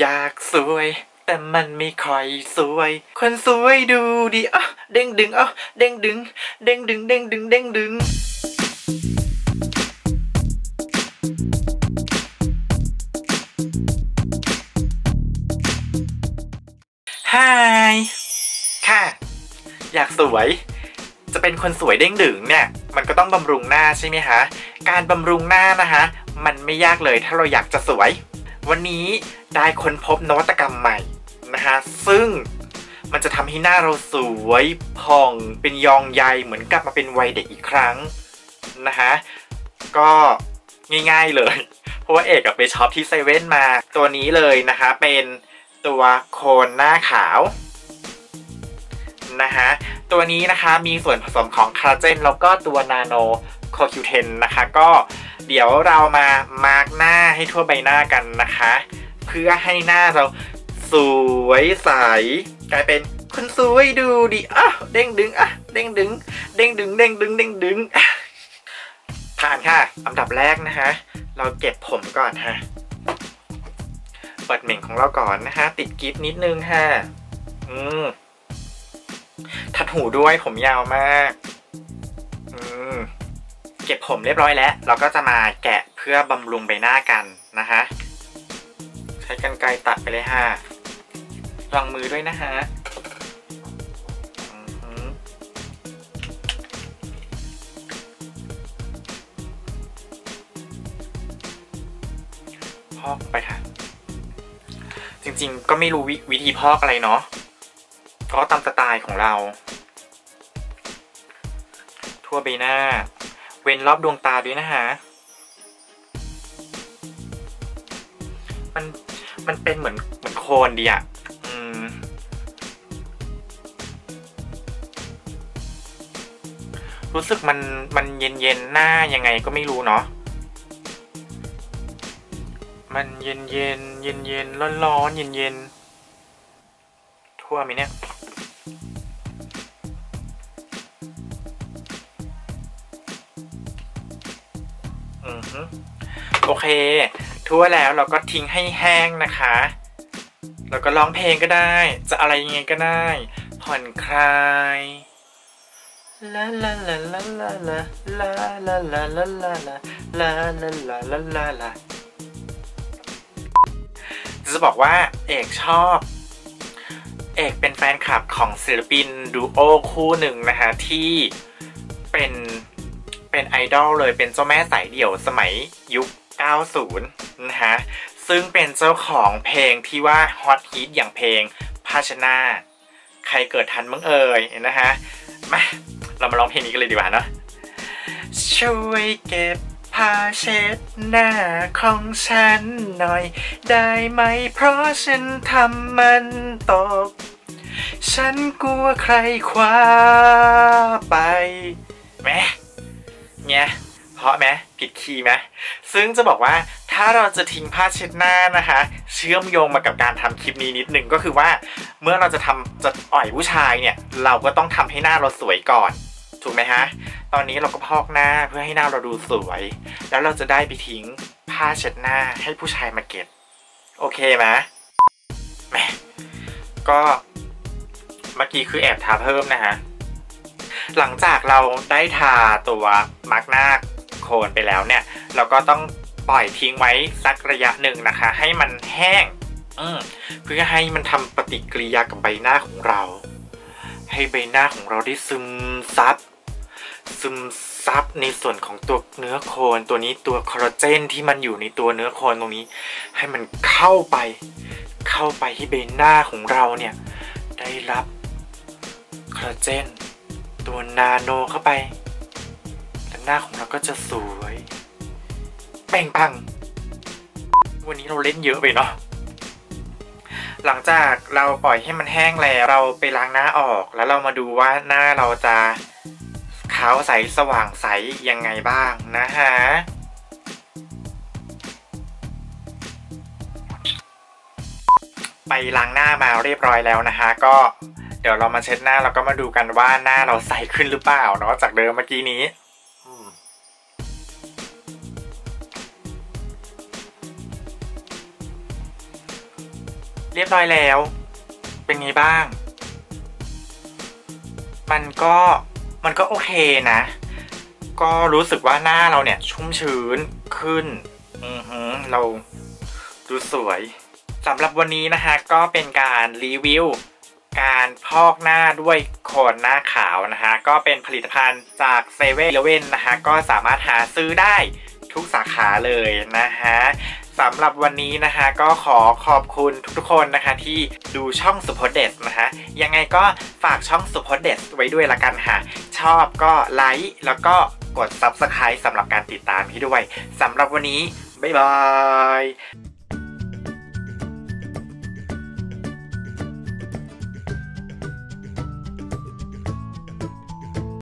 อยากสวย แต่มันไม่ค่อยสวย คนสวยดูดีอะเด้งดึงอะเด้งดึง เด้งดึงเด้งดึงเด้งดึงฮายค่ะ อยากสวย จะเป็นคนสวยเด้งดึงเนี่ยมันก็ต้องบำรุงหน้าใช่ไหมคะการบำรุงหน้านะคะ มันไม่ยากเลยถ้าเราอยากจะสวย วันนี้ได้ค้นพบนวัตกรรมใหม่นะคะซึ่งมันจะทำให้หน้าเราสวยผ่องเป็นยองใยเหมือนกลับมาเป็นวัยเด็กอีกครั้งนะคะก็ง่ายๆเลย เพราะว่าเอกไปช็อปที่เซเว่นมา ตัวนี้เลยนะคะเป็นตัวโคนหน้าขาวนะคะตัวนี้นะคะมีส่วนผสมของคาราเจนแล้วก็ตัวนาโนโคคิวเทนนะคะก็ เดี๋ยวเรามามาร์กหน้าให้ทั่วใบหน้ากันนะคะ เพื่อให้หน้าเราสวยใส กลายเป็นคนสวยดูดีอะเด้งดึงอะเด้งดึง เด้งดึงเด้งดึงเด้งดึงผ่านค่ะอันดับแรกนะคะ เราเก็บผมก่อนฮะเปิดเหม่งของเราก่อนนะคะ ติดกิฟนิดนึงค่ะอืมทัดหูด้วยผมยาวมาก อืม เก็บผมเรียบร้อยแล้ว เราก็จะมาแกะเพื่อบำรุงใบหน้ากันนะคะใช้กรรไกรตัดไปเลยฮะระวังมือด้วยนะฮะพอกไปค่ะ จริงๆก็ไม่รู้ววิธีพอกอะไรเนาะก็ตามสไตล์ของเรา ทั่วใบหน้า เว้นรอบดวงตาด้วยนะฮะ มันมันเป็นเหมือนเหมือนโคนดีอะรู้สึกมันมันเย็นเย็นหน้ายังไงก็ไม่รู้เนาะ มันเย็นเย็นเย็นเย็นร้อนร้อนเย็นเย็นทั่วไหมเนี่ย โอเค ทั่วแล้วเราก็ทิ้งให้แห้งนะคะ แล้วก็ร้องเพลงก็ได้ จะอะไรยังไงก็ได้ ผ่อนคลายลาลาลาลาลาลาลาลาลาลาลาลาลาลาลาลาลาลาจะบอกว่าเอกชอบ เอกเป็นแฟนคลับของศิลปินดูโอคู่หนึ่งนะคะที่เป็น เป็นไอดอลเลยเป็นเจ้าแม่สายเดี่ยวสมัยยุค 90 นะฮะ ซึ่งเป็นเจ้าของเพลงที่ว่าฮอตฮิตอย่างเพลงภาชนะใครเกิดทันมั้งเอ่ยนะฮะ มา เรามาร้องเพลงนี้กันเลยดีกว่าเนอะช่วยเก็บผ้าเช็ดหน้าของฉันหน่อย ได้ไหมเพราะฉันทำมันตก ฉันกลัวใครคว้าไปแหม เนี่ยเพราะไหมผิดคีย์ไหมซึ่งจะบอกว่าถ้าเราจะทิ้งผ้าเช็ดหน้านะคะ เชื่อมโยงมากับการทำคลิปนี้นิดนึงก็คือว่า เมื่อเราจะทำจะอ่อยผู้ชายเนี่ย เราก็ต้องทำให้หน้าเราสวยก่อน ถูกไหมฮะ ตอนนี้เราก็พอกหน้าเพื่อให้หน้าเราดูสวย แล้วเราจะได้ไปทิ้งผ้าเช็ดหน้าให้ผู้ชายมาเก็บ โอเคไหมแหมก็เมื่อกี้คือแอบทาเพิ่มนะฮะ หลังจากเราได้ทาตัวมาร์กหน้าโคนไปแล้วเนี่ย เราก็ต้องปล่อยทิ้งไว้สักระยะหนึ่งนะคะ ให้มันแห้งเพื่อให้มันทำปฏิกิริยากับใบหน้าของเรา ให้ใบหน้าของเราได้ซึมซับซึมซับในส่วนของตัวเนื้อโคนตัวนี้ตัวคอลลาเจนที่มันอยู่ในตัวเนื้อโคนตรงนี้ ให้มันเข้าไป เข้าไปที่ใบหน้าของเราเนี่ย ได้รับคอลลาเจน ตัวนาโนเข้าไปแล้วหน้าของเราก็จะสวยแป่งปัง วันนี้เราเล่นเยอะไปเนาะหลังจากเราปล่อยให้มันแห้งแล้วเราไปล้างหน้าออก แล้วเรามาดูว่าหน้าเราจะขาวใสสว่างใสยังไงบ้างนะฮะไปล้างหน้ามาเรียบร้อยแล้วนะคะก็ เดี๋ยวเรามาเช็ดหน้าแล้วก็มาดูกันว่าหน้าเราใสขึ้นหรือเปล่าเนาะจากเดิมเมื่อกี้นี้อืมเรียบร้อยแล้ว เป็นไงบ้าง มันก็มันก็โอเคนะ ก็รู้สึกว่าหน้าเราเนี่ย ชุ่มชื้นขึ้น อือหือเราดูสวยสำหรับวันนี้นะคะก็เป็นการรีวิว การพอกหน้าด้วยโคนหน้าขาวนะคะก็เป็นผลิตภัณฑ์จากเซเว่นเลเว่นนะคะก็สามารถหาซื้อได้ทุกสาขาเลยนะคะสำหรับวันนี้นะคะก็ขอขอบคุณทุกๆคนนะคะที่ดูช่องสุพเดสนะคะยังไงก็ฝากช่องสุพเดสไว้ด้วยละกันค่ะ ชอบก็ไลค์แล้วก็กด Subscribe สำหรับการติดตามพี่ด้วยสำหรับวันนี้ บ๊ายบาย